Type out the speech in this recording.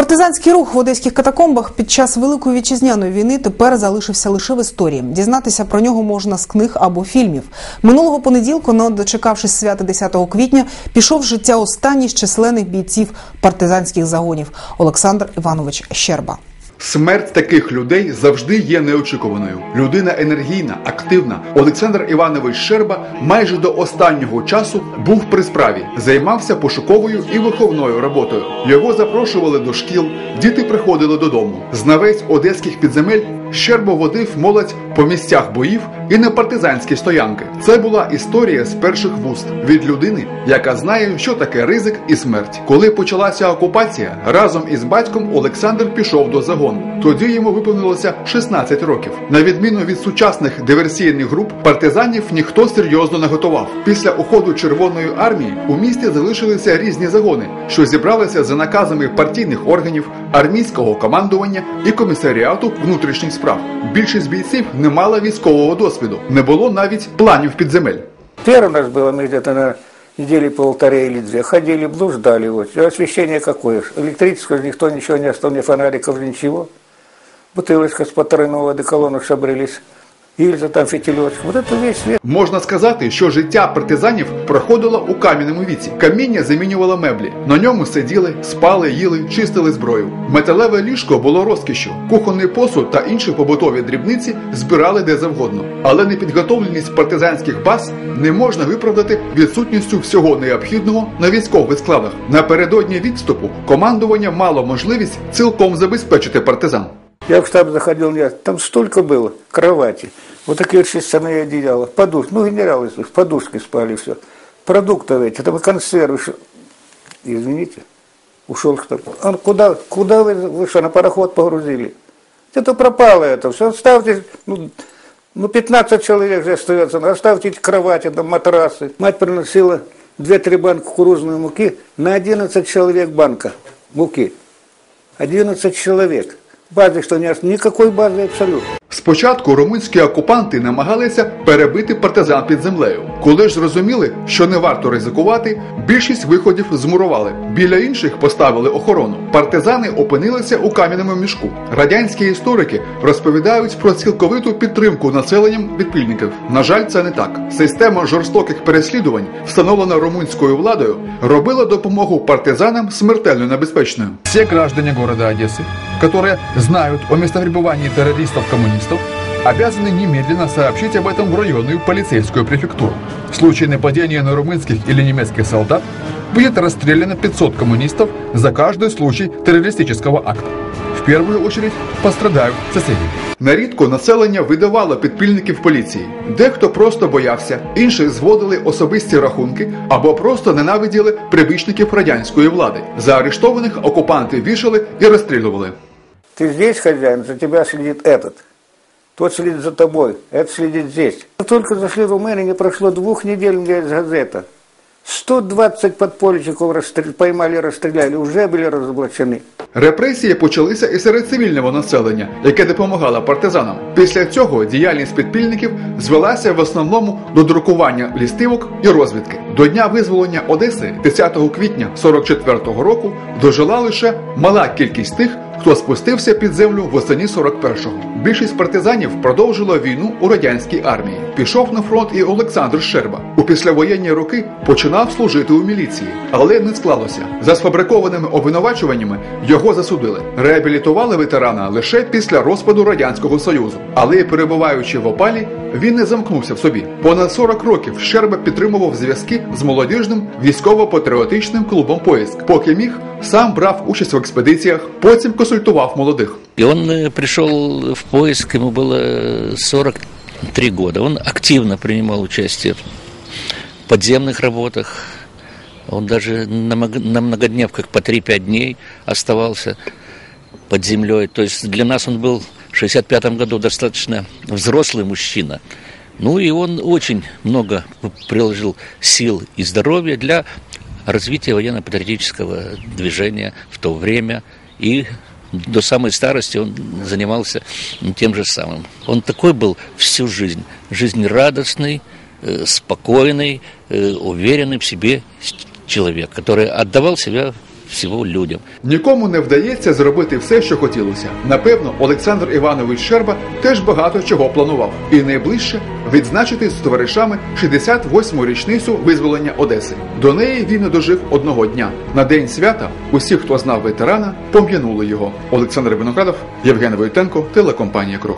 Партизанський рух в одеських катакомбах під час великої вітчизняної війни тепер залишився лише в історії. Дізнатися про нього можна з книг або фільмів. Минулого понеділку, не дочекавшись свята 10 квітня, пішов з життя останній з численних бійців партизанських загонів Олександр Іванович Щерба. Смерть таких людей завжди є неочікуваною. Людина енергійна, активна. Олександр Іванович Шерба майже до останнього часу був при справі, займався пошуковою і виховною роботою. Його запрошували до шкіл, діти приходили додому. Знавець одеських підземель Щерба водив молодь по місцях боїв і на партизанські стоянки. Це була історія з перших вуст від людини, яка знає, що таке ризик і смерть. Коли почалася окупація, разом із батьком Олександр пішов до загону. Тоді йому виповнилося 16 років. На відміну від сучасних диверсійних груп, партизанів ніхто серйозно не готував. Після уходу Червоної армії у місті залишилися різні загони, що зібралися за наказами партійних органів, армійського командування і комісаріату внутрішніх Більшість бійців не мала військового досвіду, не було навіть планів підземель. Первый у нас было, мы где-то на недели полторы или две ходили, блуждали. Вот. А Освещение какое? ж? Электрическое, никто ничего не оставил, ни фонариков, ничего. Бутылочка с полторы одеколона шабрились. Гильза там фитилечка. Вот это весь свет. Можна сказати, що життя партизанів проходило у кам'яному віці. Каміння замінювало меблі. На ньому сиділи, спали, їли, чистили зброю. Металеве ліжко було розкішшю. Кухонний посуд та інші побутові дрібниці збирали де завгодно. Але непідготовленість партизанських баз не можна виправдати відсутністю всього необхідного на військових складах. Напередодні відступу командування мало можливість цілком забезпечити партизан. Я в штаб заходил, я, там столько было кровати. Вот такие шерстяные одеяла, подушки. Ну, генералы, в подушки спали, все. Продуктов эти, там консервы. шо- Извините, ушел штаб. Он куда, куда вы, вы что, на пароход погрузили? Это пропало это все. Оставьте, ну, ну 15 человек же остается. Ну, Оставьте кровати, там матрасы. Мать приносила 2-3 банки кукурузной муки на 11 человек банка муки. 11 человек. Базы, что нет, никакой базы абсолютно. Спочатку румунські окупанти намагалися перебити партизан під землею. Коли ж зрозуміли, що не варто ризикувати, більшість виходів змурували. Біля інших поставили охорону. Партизани опинилися у кам'яному мішку. Радянські історики розповідають про цілковиту підтримку населенням відпільників. На жаль, це не так. Система жорстоких переслідувань, встановлена румунською владою, робила допомогу партизанам смертельно небезпечною. Все граждане города Одессы, которые знают о местопребывании террористов-коммунистов, обязаны немедленно сообщить об этом в районную полицейскую префектуру. В случае нападения на румынских или немецких солдат будет расстреляно 500 коммунистов за каждый случай террористического акта. В первую очередь пострадают соседи. Нерідко населення видавало підпільників поліції. Дехто просто боявся, інші зводили особисті рахунки або просто ненавиділи прибічників радянської влади. Заарештованих окупанти вішали і розстрілювали. Ты здесь хозяин, за тебя следит этот. Тот следит за тобой, этот следит здесь. Только зашли в Румынию, не прошло двух недель, у меня есть газета. 120 подпольщиков расстрел- поймали, расстреляли, уже были разоблачены. Репресії почалися і серед цивільного населення, яке допомагало партизанам. Після цього діяльність підпільників звелася в основному до друкування лістивок і розвідки. До дня визволення Одеси, 10 квітня 44-го року, дожила лише мала кількість тих, хто спустився під землю восені 41-го. Більшість партизанів продовжила війну у радянській армії. Пішов на фронт і Олександр Щерба. У післявоєнні роки починав служити у міліції, але не склалося. За сфабрикованими обвинувачуваннями його засудили. Реабілітували ветерана лише після розпаду радянського союзу. Але перебуваючи в опалі, він не замкнувся в собі. Понад 40 років Щерба підтримував зв'язки з молодіжним військово-патріотичним клубом Поїзк. Поки міг, сам брав участь в експедиціях, потім консультував молодих. И он э, пришел в поиск, ему было э, 43 года. Он активно принимал участие в подземных работах. Он даже на мог- на многодневках по 3-5 дней оставался под землей. То есть для нас он был в 65 году достаточно взрослый мужчина. Ну и он очень много приложил сил и здоровья для развития военно-патриотического движения в то время. И до самой старости он занимался тем же самым. Он такой был всю жизнь, жизнерадостный, э, спокойный, э, уверенный в себе человек, который отдавал себя всего людям. Нікому не вдається зробити все, що хотілося. Напевно, Олександр Іванович Щерба теж багато чого планував, і найближче відзначити з товаришами 68-му річницю визволення Одеси. До неї він не дожив одного дня. На день свята усі, хто знав ветерана, пом'янули його. Олександр Виноградов, Євген Войтенко, телекомпанія Круг.